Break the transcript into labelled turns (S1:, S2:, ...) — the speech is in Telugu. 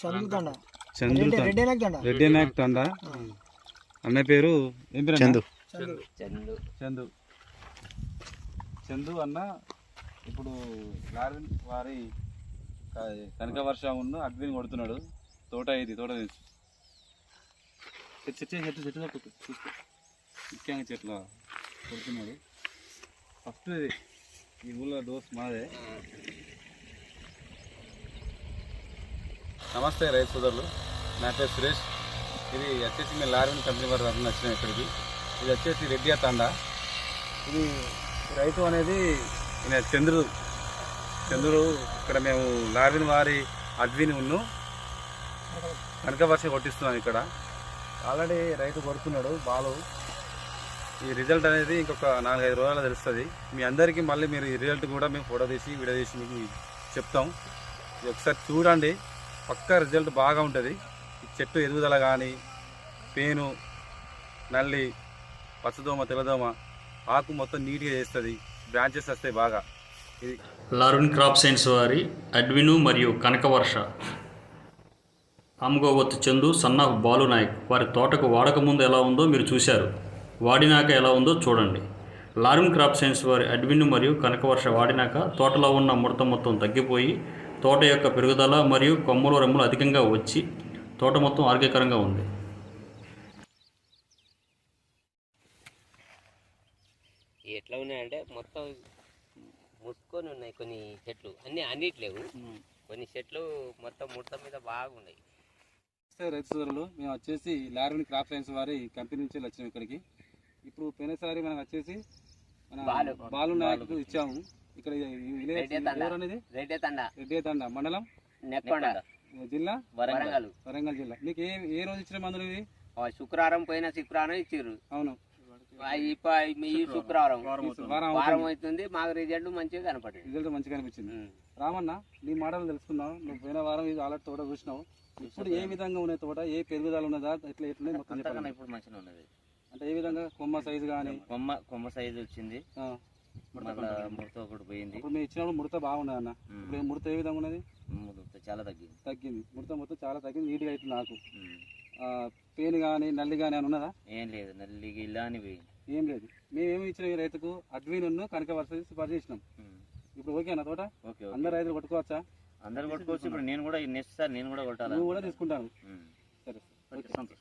S1: చంద్రు
S2: రెడ్డి
S1: నాయక్ తండ. అన్నయ్య పేరు ఏం పేరు అన్న?
S3: చందు.
S2: చందు.
S4: చందు.
S1: చందు. చందు అన్న ఇప్పుడు లార్విన్ వారి కనక వర్షం అడ్విన్ కొడుతున్నాడు. తోట ఇది తోట నుంచి చెట్టు చెట్టు చెట్టు చూసుకో. ముఖ్యంగా చెట్లు కొడుతున్నాడు. ఫస్ట్ ఇది. ఈ ఊళ్ళో డోస్ మాదే. నమస్తే రైతు సోదరులు. నా పేరు సురేష్. ఇది వచ్చేసి మేము లార్విన్ కంపెనీ వారి తరఫున వచ్చినాం ఇక్కడికి ఇది. వచ్చేసి రెడ్డి తండా ఇది రైతు అనేది ఈయన చంద్రుడు. చంద్రుడు ఇక్కడ మేము లార్విన్ వారి అడ్విని ఉన్ను కనక వర్షం కొట్టిస్తున్నాం ఇక్కడ. ఆల్రెడీ రైతు కొడుతున్నాడు బాలు. ఈ రిజల్ట్ అనేది ఇంకొక నాలుగైదు రోజుల్లో తెలుస్తుంది. మీ అందరికీ మళ్ళీ మీరు ఈ రిజల్ట్ కూడా మేము ఫోటో తీసి వీడియో తీసి మీకు చెప్తాం. ఇది ఒకసారి చూడండి. పక్కా రిజల్ట్ బాగా ఉంటుంది. ఈ చెట్టు ఎదుగుదల కానీ పేను నల్లి పచ్చదోమ తెల్లదోమ ఆకు మొత్తం నీట్గా చేస్తుంది. బ్రాంచెస్ వస్తాయి బాగా. ఇది
S5: లార్విన్ క్రాప్ సైన్స్ వారి అడ్విను మరియు కనకవర్ష ఆమ్గోవత్ చందు సన్నాఫ్ బాలు నాయక్ వారి తోటకు వాడకముందు ఎలా ఉందో మీరు చూశారు. వాడినాక ఎలా ఉందో చూడండి. లార్విన్ క్రాప్ సైన్స్ వారి అడ్విన్ మరియు కనకవర్ష వాడినాక తోటలో ఉన్న ముడత మొత్తం తగ్గిపోయి తోట యొక్క పెరుగుదల మరియు కొమ్మలు రెమ్మలు అధికంగా వచ్చి తోట మొత్తం ఆరోగ్యకరంగా ఉంది.
S4: ఎట్లా ఉన్నాయంటే మొత్తం ముసుకొని ఉన్నాయి కొన్ని చెట్లు. అన్ని అన్నిట్లేవు కొన్ని చెట్లు మొత్తం ముడత మీద బాగున్నాయి.
S1: రైతు సోదరులు మేము వచ్చేసి లార్విన్ క్రాప్ సైన్స్ వారి కంపెనీ నుంచి వచ్చినాం ఇక్కడికి. ఇప్పుడు పోయినసారి మనం వచ్చేసి మన
S4: బాలు.
S1: బాలు నాయక్ ఇచ్చాము. ఇక్కడ
S4: రెడ్డి తండ. రెడ్డే తండ.
S1: మండలం?
S4: నెక్కొండ.
S1: జిల్లా?
S4: వరంగల్.
S1: వరంగల్. జిల్లా. మీకు ఏ ఏ రోజు ఇచ్చిన మందులు
S4: ఆ శుక్రవారం పోయిన శుక్రవారం ఇచ్చిర్రు.
S1: అవును.
S4: ఈ శుక్రవారం.
S1: వారం
S4: వారం
S1: అవుతుంది.
S4: మాకు రిజల్ట్ మంచిగా కనపడింది.
S1: రిజల్ట్ మంచిగా అనిపించింది
S4: ఉమ్.
S1: రామన్న నీ మాటలు తెలుసుకున్నావు నువ్వు పోయిన వారం ఇది ఆల్రెడీ తోట చూసినావు. ఇప్పుడు ఏ విధంగా ఉన్నాయి తోట? ఏ పెరుగుదల ఉన్నదా? ఎట్లా ఎట్లా మొత్తం
S6: అంతకన్నా
S1: చెప్పండి.
S6: ఇప్పుడు మంచిగా ఉన్నది.
S1: అంటే ఏ విధంగా కొమ్మ సైజు కానీ
S6: కొమ్మ కొమ్మ సైజు వచ్చింది. మళ్ళా ముడత ఒకటి పోయింది.
S1: ఇప్పుడు మేము ఇచ్చినప్పుడు ముడత బాగున్నది అన్న. ఇప్పుడు ముడత ఏ విధంగా ఉన్నది?
S6: ముడత చాలా తగ్గింది.
S1: తగ్గింది. ముడత మొత్తం చాలా తగ్గింది. నీట్గా అవుతుంది నాకు. పెయిన్ కానీ నల్లి కానీ అని ఉన్నదా?
S6: ఏం లేదు. నల్లి అని పోయింది.
S1: ఏం లేదు. మేము ఏమి ఇచ్చిన ఈ రైతుకు అడ్వీన్ కనక వర్ష సిఫార్సు చేసినాం. ఇప్పుడు ఓకే అన్న తోట?
S6: ఓకే
S1: అందరు రైతులు కొట్టుకోవచ్చా?
S6: అందరు కొట్టుకోవచ్చు. ఇప్పుడు నేను కూడా నెక్స్ట్ సార్ నేను కూడా కొట్టాలా?
S1: నువ్వు కూడా తీసుకుంటాను. సరే
S6: సంతోషం.